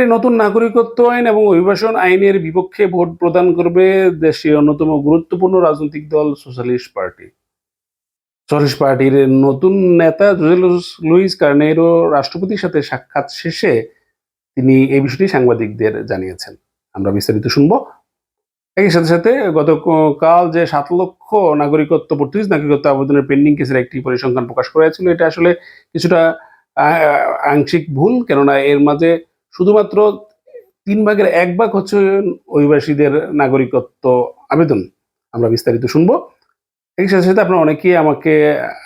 এই নতুন নাগরিকত্ব আইন এবং অভিবাসন আইনের বিপক্ষে ভোট প্রদান করবে দেশের অন্যতম গুরুত্বপূর্ণ রাজনৈতিক দল সোশ্যালিস্ট পার্টি। সোশ্যালিস্ট পার্টির নতুন নেতা লুইস কার্নেরো রাষ্ট্রপতির সাথে সাক্ষাৎ শেষে তিনি এই বিষয়টি সাংবাদিকদের জানিয়েছেন। আমরা বিস্তারিত শুনব। একই সাথে সাথে গতকাল যে সাত লক্ষ নাগরিকত্ব পর্তুগিজ নাগরিকত্ব আবেদনের পেন্ডিং কেসের একটি পরিসংখ্যান প্রকাশ করা হয়েছিল, এটা আসলে কিছুটা আংশিক ভুল, কেননা এর মাঝে শুধুমাত্র তিন ভাগের এক ভাগ হচ্ছে অভিবাসীদের নাগরিকত্ব আবেদন। আমরা বিস্তারিত শুনব। একই সাথে সাথে আপনারা অনেকেই আমাকে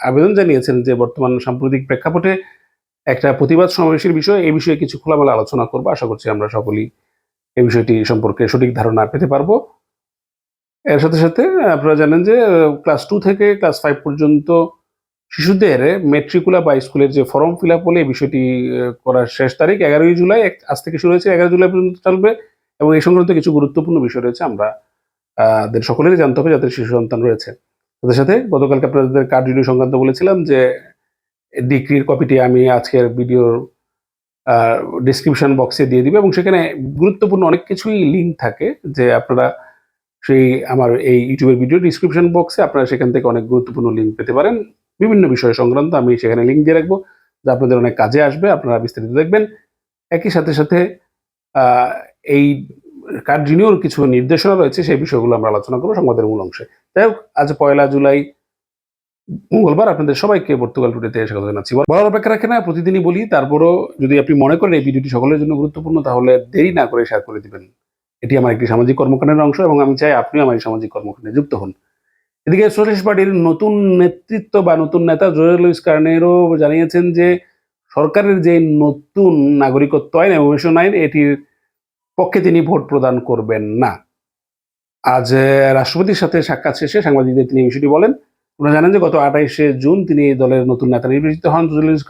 আবেদন জানিয়েছেন যে বর্তমান সাম্প্রতিক প্রেক্ষাপটে একটা প্রতিবাদ সমাবেশের বিষয়ে এই বিষয়ে কিছু খোলামেলা আলোচনা করব। আশা করছি আমরা সকলেই এই বিষয়টি সম্পর্কে সঠিক ধারণা পেতে পারব। এর সাথে সাথে আপনারা জানেন যে ক্লাস টু থেকে ক্লাস ফাইভ পর্যন্ত শিশুদের মেট্রিকুলা বা স্কুলের যে ফর্ম ফিল আপ হলে এই বিষয়টি করার শেষ তারিখ এগারোই জুলাই আজ থেকে শুরু হয়েছে এগারো জুলাই পর্যন্ত চলবে এবং এই সংক্রান্ত কিছু গুরুত্বপূর্ণ বিষয় রয়েছে আমরা আহ, সকলেরই জানতে হবে যাদের শিশু সন্তান রয়েছে। তাদের সাথে গতকালকে আপনাদের কার্ড রিনিউ সংক্রান্ত বলেছিলাম যে ডিগ্রির কপিটি আমি আজকের ভিডিওর ডিসক্রিপশন বক্সে দিয়ে দিবে এবং সেখানে গুরুত্বপূর্ণ অনেক কিছুই লিঙ্ক থাকে যে আপনারা সেই আমার এই ইউটিউবের ভিডিও ডিসক্রিপশন বক্সে আপনারা সেখান থেকে অনেক গুরুত্বপূর্ণ লিঙ্ক পেতে পারেন। বিভিন্ন বিষয় সংক্রান্ত আমি সেখানে লিঙ্ক দিয়ে রাখব, যা আপনাদের অনেক কাজে আসবে, আপনারা বিস্তারিত দেখবেন। একই সাথে সাথে এই কার্ড রিনিউর কিছু নির্দেশনা রয়েছে, সেই বিষয়গুলো আমরা আলোচনা করব সংবাদের মূল অংশে। যাই হোক, আজ পয়লা জুলাই, মঙ্গলবার আপনাদের সবাইকে পর্তুগাল টুডেতে স্বাগত জানাচ্ছি। বলার অপেক্ষা রাখে না, প্রতিদিনই বলি, তারপরও যদি আপনি মনে করেন এই ভিডিওটি সকলের জন্য গুরুত্বপূর্ণ, তাহলে দেরি না করে শেয়ার করে দিবেন। এটি আমার একটি সামাজিক কর্মকাণ্ডের অংশ এবং আমি চাই আপনিও আমার এই সামাজিক কর্মকাণ্ডে যুক্ত হন। এদিকে সোশ্যালিস্ট পার্টির নতুন নেতৃত্ব বা নতুন নেতা জোয়ে লুইস জানিয়েছেন যে সরকারের যে নতুন নাগরিকত্ব আইন এবং আইন, এটির পক্ষে তিনি ভোট প্রদান করবেন না। আজ রাষ্ট্রপতির সাথে সাক্ষাৎ শেষে সাংবাদিকদের তিনি বিষয়টি বলেন। আপনারা জানেন যে গত আঠাইশে জুন তিনি দলের নতুন নেতা নির্বাচিত হন জোয়ে লুইস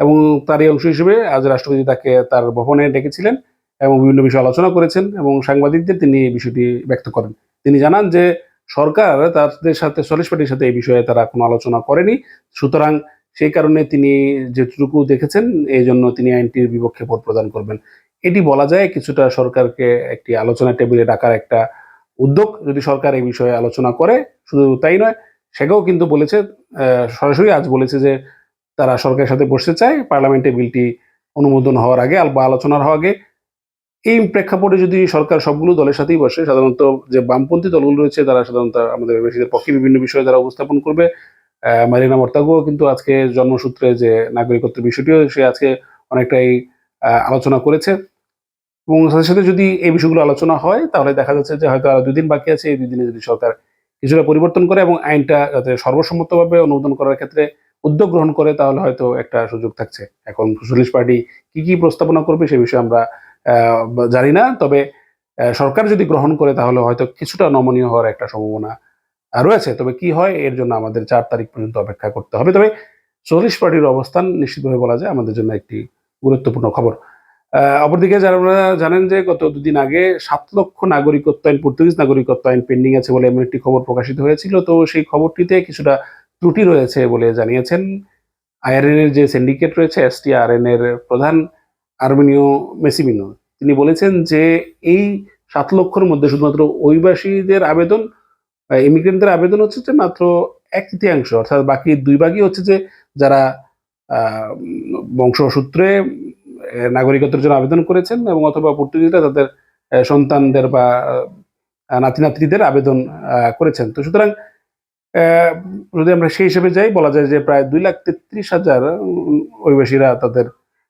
এবং তারই অংশ হিসেবে আজ রাষ্ট্রপতি তাকে তার ভবনে ডেকেছিলেন এবং বিভিন্ন বিষয়ে আলোচনা করেছেন এবং সাংবাদিকদের তিনি এই বিষয়টি ব্যক্ত করেন। তিনি জানান যে সরকার তাদের সাথে সলিস পার্টির সাথে এই বিষয়ে তারা কোনো আলোচনা করেনি। সুতরাং সেই কারণে তিনি যেটুকু দেখেছেন, এই জন্য তিনি আইনটির বিপক্ষে ভোট প্রদান করবেন। এটি বলা যায় কিছুটা সরকারকে একটি আলোচনা টেবিলে ডাকার একটা উদ্যোগ। যদি সরকার এই বিষয়ে আলোচনা করে, শুধু তাই নয় সেটাও কিন্তু বলেছে সরাসরি আজ বলেছে যে তারা সরকারের সাথে বসতে চায়। পার্লামেন্টে বিলটি অনুমোদন হওয়ার আগে বা আলোচনার হওয়ার আগে এই প্রেক্ষাপটে যদি সরকার সবগুলো দলের সাথেই বসে, সাধারণত যে বামপন্থী দলগুলো রয়েছে, তারা সাধারণত আমাদের বেশিদের পক্ষে বিভিন্ন বিষয়ে তারা উপস্থাপন করবে। মারিনা মর্তাগো কিন্তু আজকে জন্মসূত্রে যে নাগরিকত্বের বিষয়টিও সে আজকে অনেকটাই আলোচনা করেছে। এবং সাথে সাথে যদি এই বিষয়গুলো আলোচনা হয়, তাহলে দেখা যাচ্ছে যে হয়তো আর দুই দিন বাকি আছে, এই দুই দিনে যদি সরকার কিছুটা পরিবর্তন করে এবং আইনটা যাতে সর্বসম্মতভাবে অনুমোদন করার ক্ষেত্রে উদ্যোগ গ্রহণ করে, তাহলে হয়তো একটা সুযোগ থাকছে। এখন সোশ্যালিস্ট পার্টি কি কি প্রস্তাবনা করবে, সে বিষয়ে আমরা জানি না, তবে সরকার যদি গ্রহণ করে তাহলে হয়তো কিছুটা নমনীয় হওয়ার একটা সম্ভাবনা রয়েছে। তবে কি হয়, এর জন্য আমাদের চার তারিখ পর্যন্ত অপেক্ষা করতে হবে। তবে চল্লিশ পার্টির অবস্থান নিশ্চিতভাবে বলা যায় আমাদের জন্য একটি গুরুত্বপূর্ণ খবর। অপরদিকে যারা জানেন যে গত দুদিন আগে সাত লক্ষ নাগরিকত্ব আইন পর্তুগিজ নাগরিকত্ব আইন পেন্ডিং আছে বলে এমন একটি খবর প্রকাশিত হয়েছিল। তো সেই খবরটিতে কিছুটা ত্রুটি রয়েছে বলে জানিয়েছেন আইআরএন এর যে সিন্ডিকেট রয়েছে এসটিআরএন এর প্রধান আর্মেনিও মেসিমিনো তিনি বলেছেন যে এই সাত লক্ষর মধ্যে শুধুমাত্র অভিবাসীদের আবেদন ইমিগ্রেন্টদের আবেদন হচ্ছে যে মাত্র এক তৃতীয়াংশ, অর্থাৎ বাকি দুই ভাগই হচ্ছে যে যারা বংশসূত্রে নাগরিকত্বের জন্য আবেদন করেছেন এবং অথবা পর্তুগিজরা তাদের সন্তানদের বা নাতি নাতনিদের আবেদন করেছেন। তো সুতরাং যদি আমরা সেই হিসেবে যাই, বলা যায় যে প্রায় দুই লাখ তেত্রিশ হাজার অভিবাসীরা তাদের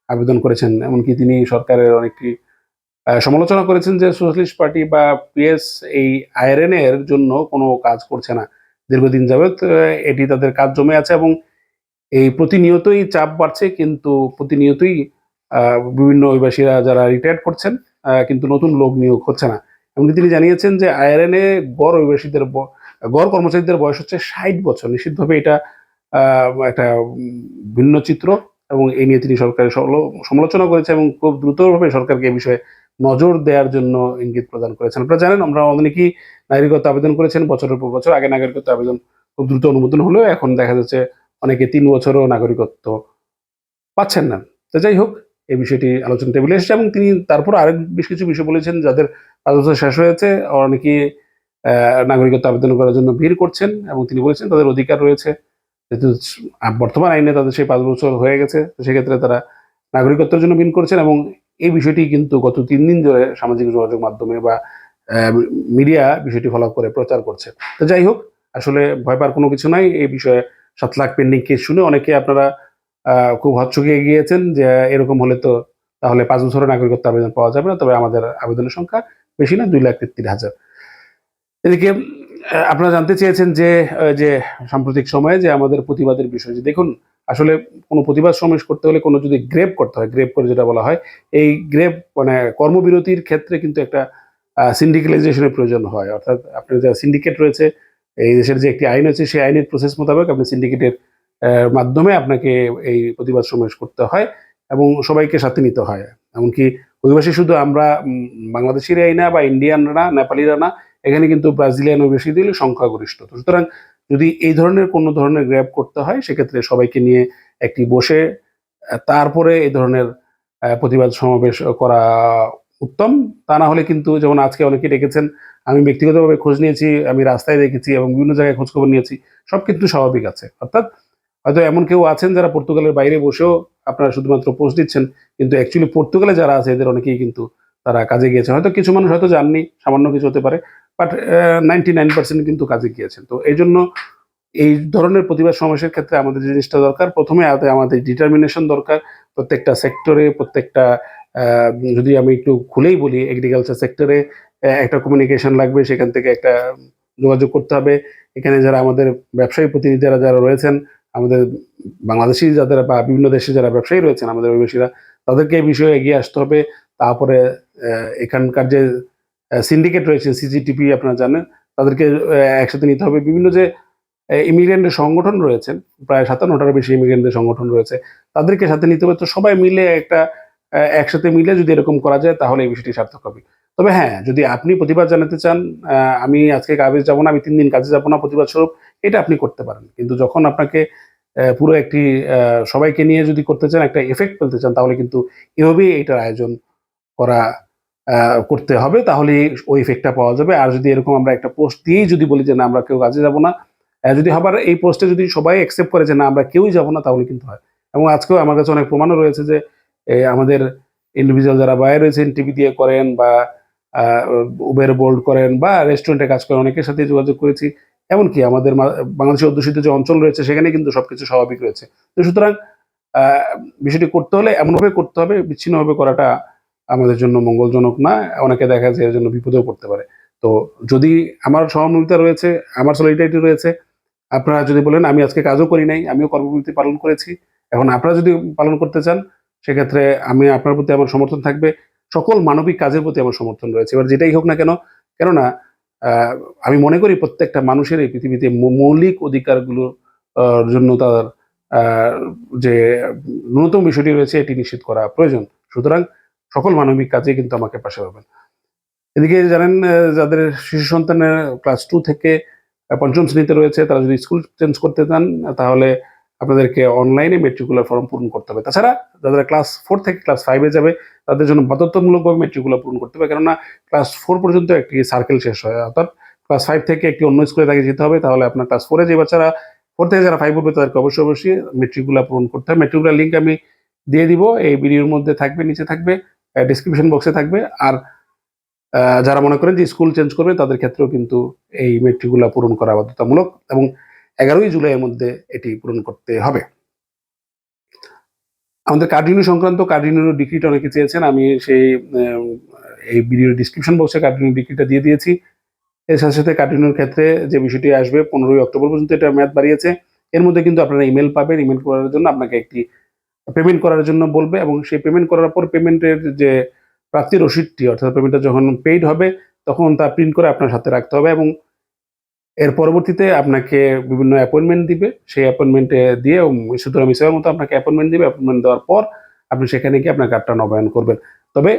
আবেদন করেছেন, এমনকি তিনি সরকারের অনেকটি সমালোচনা করেছেন যে সোশ্যালিস্ট পার্টি বা পিএস এই আইআরএন এর জন্য কোনো কাজ করছে না। দীর্ঘদিন যাবৎ এটি তাদের কাজ জমে আছে এবং এই প্রতিনিয়তই চাপ বাড়ছে, কিন্তু প্রতিনিয়তই বিভিন্ন অভিবাসীরা যারা রিটায়ার করছেন কিন্তু নতুন লোক নিয়োগ হচ্ছে না। এমনকি তিনি জানিয়েছেন যে আইআরএন এ গড় অভিবাসীদের গড় কর্মচারীদের বয়স হচ্ছে ষাট বছর। নিশ্চিতভাবে এটা একটা ভিন্ন চিত্র এবং এই নিয়ে তিনি সরকারের সমালোচনা করেছে এবং খুব দ্রুতভাবে সরকারকে এ বিষয়ে নজর দেওয়ার জন্য ইঙ্গিত প্রদান করেছেন। আপনারা জানেন, আমরা অনেকেই নাগরিকত্ব আবেদন করেছেন, বছরের পর বছর আগে নাগরিকত্ব আবেদন খুব দ্রুত অনুমোদন হলেও এখন দেখা যাচ্ছে অনেকে তিন বছরও নাগরিকত্ব পাচ্ছেন না। তো যাই হোক, এই বিষয়টি আলোচনা টেবিলে এসেছে এবং তিনি তারপর আরেক বেশ কিছু বিষয় বলেছেন যাদের পাঁচ বছর শেষ হয়েছে অনেকে নাগরিকত্ব আবেদন করার জন্য ভিড় করছেন এবং তিনি বলেছেন তাদের অধিকার রয়েছে। যেহেতু বর্তমান আইনে তাদের সেই পাঁচ বছর হয়ে গেছে সেক্ষেত্রে তারা নাগরিকত্বের জন্য ভিড় করছেন এবং এই বিষয়টি কিন্তু গত তিন দিন ধরে সামাজিক যোগাযোগ মাধ্যমে বা মিডিয়া বিষয়টি ফলো করে প্রচার করছে। তো যাই হোক, আসলে ভয় পাওয়ার কোনো কিছু নাই। এই বিষয়ে সাত লাখ পেন্ডিং কেস শুনে অনেকে আপনারা খুব হচ্ছকে গিয়েছেন যে, এরকম হলে তো তাহলে পাঁচ বছরের নাগরিকত্ব আবেদন পাওয়া যাবে না, তবে আমাদের আবেদনের সংখ্যা বেশি না, দুই লাখ তেত্রিশ হাজার। এদিকে আপনারা জানতে চেয়েছেন যে যে সাম্প্রতিক সময়ে যে আমাদের প্রতিবাদের বিষয়, যে দেখুন আসলে কোনো প্রতিবাদ সমাবেশ করতে হলে কোনো যদি গ্রেপ করতে হয়, গ্রেপ করে যেটা বলা হয়, এই গ্রেপ মানে কর্মবিরতির ক্ষেত্রে কিন্তু একটা সিন্ডিকেলাইজেশনের প্রয়োজন হয়। অর্থাৎ আপনার যা সিন্ডিকেট রয়েছে, এই দেশের যে একটি আইন আছে সেই আইনের প্রসেস মোতাবেক আপনি সিন্ডিকেটের মাধ্যমে আপনাকে এই প্রতিবাদ সমাবেশ করতে হয় এবং সবাইকে সাথে নিতে হয়। এমনকি অধিবাসী শুধু আমরা বাংলাদেশিরাই না বা ইন্ডিয়ানরা নেপালিরা না, এখানে কিন্তু ব্রাজিলিয়ান অভিবাসী দিলে সংখ্যাগরিষ্ঠ। সুতরাং যদি এই ধরনের কোনো ধরনের গ্র্যাব করতে হয়, সেক্ষেত্রে সবাইকে নিয়ে একটি বসে, তারপরে এই ধরনের প্রতিবাদ সমাবেশ করা উত্তম। তা না হলে কিন্তু যেমন আজকে অনেকে ডেকেছেন, আমি ব্যক্তিগতভাবে খোঁজ নিয়েছি, আমি রাস্তায় দেখেছি এবং বিভিন্ন জায়গায় খোঁজখবর নিয়েছি, সব কিন্তু স্বাভাবিক আছে। অর্থাৎ হয়তো এমন কেউ আছেন যারা পর্তুগালের বাইরে বসেও আপনারা শুধুমাত্র পোস্ট দিচ্ছেন, কিন্তু অ্যাকচুয়ালি পর্তুগালে যারা আছে, এদের অনেকেই কিন্তু তারা কাজে গিয়েছে হয়তো কিছু মানুষ হয়তো জাননি সামান্য কিছু হতে পারে। বাট নাইনটি নাইন পার্সেন্ট কিন্তু কাজে গিয়েছেন। তো এই জন্য এই ধরনের প্রতিবাদ সমাবেশের ক্ষেত্রে আমাদের জিনিসটা দরকার, প্রথমে আমাদের ডিটারমিনেশন দরকার। প্রত্যেকটা সেক্টরে প্রত্যেকটা যদি আমি একটু খুলেই বলি এগ্রিকালচার সেক্টরে একটা কমিউনিকেশন লাগবে, সেখান থেকে একটা যোগাযোগ করতে হবে। এখানে যারা আমাদের ব্যবসায়ী প্রতিনিধিরা যারা রয়েছেন, আমাদের বাংলাদেশি যাদের বা বিভিন্ন দেশে যারা ব্যবসায়ী রয়েছেন, আমাদের অভিবাসীরা, তাদেরকে এই বিষয়ে এগিয়ে আসতে হবে। তারপরে এখানকার যে সিন্ডিকেট রয়েছে সিজিটিপি আপনারা জানেন, তাদেরকে একসাথে নিতে হবে। বিভিন্ন যে ইমিগ্রেন্টের সংগঠন রয়েছেন প্রায় সাতান্নটার বেশি ইমিগ্রেন্টের সংগঠন রয়েছে, তাদেরকে সাথে নিতে হবে। তো সবাই মিলে একটা একসাথে মিলে যদি এরকম করা যায়, তাহলে এই বিষয়টি সার্থক হবে। তবে হ্যাঁ যদি আপনি প্রতিবাদ জানাতে চান আমি আজকে কাজে যাব না, আমি তিন দিন কাজে যাব না, প্রতিবাদ স্বরূপ, এটা আপনি করতে পারেন। কিন্তু যখন আপনাকে পুরো একটি সবাইকে নিয়ে যদি করতে চান, একটা এফেক্ট ফেলতে চান, তাহলে কিন্তু এভাবেই এটার আয়োজন করা করতে হবে তাহলে ওই ইফেক্টটা পাওয়া যাবে। আর যদি এরকম আমরা একটা পোস্ট দিয়েই যদি বলি যে, না, আমরা কেউ কাজে যাব না যদি হবার এই পোস্টে যদি সবাই অ্যাকসেপ্ট করে যে, না, আমরা কেউই যাব না, তাহলে কিন্তু হয়। এবং আজকেও আমার কাছে অনেক প্রমাণও রয়েছে যে আমাদের ইন্ডিভিজুয়াল যারা বাইরে রয়েছেন টিভি দিয়ে করেন বা উবের বোল্ড করেন বা রেস্টুরেন্টে কাজ করেন, অনেকের সাথে যোগাযোগ করেছি। এমনকি আমাদের বাংলাদেশের অধ্যুষিত যে অঞ্চল রয়েছে সেখানে কিন্তু সবকিছু স্বাভাবিক রয়েছে। তো সুতরাং বিষয়টি করতে হলে এমনভাবে করতে হবে, বিচ্ছিন্নভাবে করাটা আমাদের জন্য মঙ্গলজনক না, অনেকে দেখা যায় এর জন্য বিপদেও পড়তে পারে। তো যদি আমার সহানুভূতিতা রয়েছে, আমার সলিডারিটি রয়েছে, আপনারা যদি বলেন, আমি আজকে কাজও করি নাই, আমিও কর্মবিরতি পালন করেছি। এখন আপনারা যদি পালন করতে চান, সেক্ষেত্রে আমি আপনার প্রতি আমার সমর্থন থাকবে। সকল মানবিক কাজের প্রতি আমার সমর্থন রয়েছে। এবার যেটাই হোক না কেন, কেননা আমি মনে করি প্রত্যেকটা মানুষের এই পৃথিবীতে মৌলিক অধিকারগুলোর জন্য তার যে ন্যূনতম বিষয়টি রয়েছে, এটি নিশ্চিত করা প্রয়োজন। সুতরাং সকল মানবিক কাজে কিন্তু আমাকে পাশে পাবেন। এদিকে জানেন যাদের শিশু সন্তানের ক্লাস টু থেকে পঞ্চম শ্রেণীতে রয়েছে, তারা যদি স্কুল চেঞ্জ করতে চান, তাহলে আপনাদেরকে অনলাইনে মেট্রিকুলার ফর্ম পূরণ করতে হবে। তাছাড়া যারা ক্লাস ফোর থেকে ক্লাস ফাইভে যাবে, তাদের জন্য বাধ্যতামূলকভাবে মেট্রিকুলার পূরণ করতে হবে। কেননা ক্লাস ফোর পর্যন্ত একটি সার্কেল শেষ হয়। অর্থাৎ ক্লাস ফাইভ থেকে একটি অন্য স্কুলে তাকে যেতে হবে, তাহলে আপনার ক্লাস ফোরে যে বাচ্চারা ফোর থেকে যারা ফাইভ উঠবে তাদেরকে অবশ্যই অবশ্যই মেট্রিকুলার পূরণ করতে হবে। মেট্রিকুলার লিঙ্ক আমি দিয়ে দিব, এই ভিডিওর মধ্যে থাকবে, নিচে থাকবে। ডিসক্রিপশন বক্সে থাকবে। আর যারা মনে করেন যে স্কুল চেঞ্জ করবে, তাদের ক্ষেত্রেও কিন্তু এই মেট্রিকুলার পূরণ করা বাধ্যতামূলক এবং এগারোই জুলাইয়ের মধ্যে এটি পূরণ করতে হবে। আমাদের কার্ডিনিউ সংক্রান্ত কার্ডিনিউ ডিগ্রিটা অনেকে চেয়েছেন। আমি সেই এই ভিডিওর ডিসক্রিপশন বক্সে কার্ডিনিউ ডিগ্রিটা দিয়ে দিয়েছি। এর সাথে সাথে কার্ডিনিউর ক্ষেত্রে যে বিষয়টি আসবে, পনেরোই অক্টোবর পর্যন্ত এটা মেয়াদ বাড়িয়েছে। এর মধ্যে কিন্তু আপনারা ইমেল পাবেন। ইমেল করার জন্য আপনাকে একটি পেমেন্ট করার জন্য বলবে এবং সেই পেমেন্ট করার পর পেমেন্টের যে প্রাপ্তি রসিদটি, অর্থাৎ পেমেন্টটা যখন পেইড হবে, তখন তা প্রিন্ট করে আপনার সাথে রাখতে হবে এবং এর পরবর্তীতে আপনাকে বিভিন্ন অ্যাপয়েন্টমেন্ট দিবে। সেই অ্যাপয়েন্টমেন্টে দিয়ে সুতরাং মিসের মতো আপনাকে অ্যাপয়েন্টমেন্ট দিবে। অ্যাপয়েন্টমেন্ট দেওয়ার পর আপনি সেখানে গিয়ে আপনার কার্ডটা নবায়ন করবেন। তবে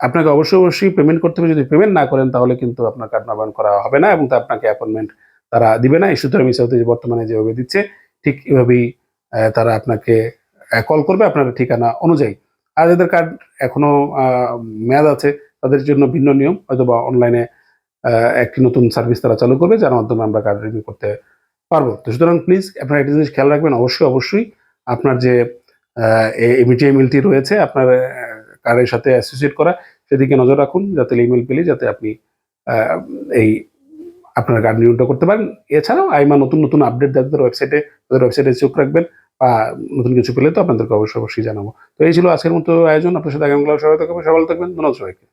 আপনাকে অবশ্যই অবশ্যই পেমেন্ট করতে হবে। যদি পেমেন্ট না করেন, তাহলে কিন্তু আপনার কার্ড নবায়ন করা হবে না এবং তা আপনাকে অ্যাপয়েন্টমেন্ট তারা দিবে না। সুতরাং মিসাউতে বর্তমানে যেভাবে দিচ্ছে, ঠিক এভাবেই তারা আপনাকে কল করবে আপনার ঠিকানা অনুযায়ী। আর যাদের কার্ড এখনও আহ, মেয়াদ আছে তাদের জন্য ভিন্ন নিয়ম হয়তো বা অনলাইনে একটি নতুন সার্ভিস তারা চালু করবে যার মাধ্যমে আমরা কার্ড রিনিউ করতে পারব। তো সুতরাং প্লিজ আপনারা একটা জিনিস খেয়াল রাখবেন অবশ্যই অবশ্যই আপনার যে এমিটি ইমেলটি রয়েছে আপনার কার্ডের সাথে অ্যাসোসিয়েট করা সেদিকে নজর রাখুন যাতে ইমেল পেলে যাতে আপনি এই আপনার কার্ড রিনিউটা করতে পারেন। এছাড়াও আইমা নতুন নতুন আপডেট তাদের ওয়েবসাইটে তাদের ওয়েবসাইটে চোখ রাখবেন। বা নতুন কিছু পেলে তো আপনাদেরকে অবশ্যই অবশ্যই জানাব। তো এই ছিল আজকের মতো আয়োজন। আপনার সাথে আগামীকাল সবাই থাকবেন সবাই থাকবেন। ধন্যবাদ সবাইকে।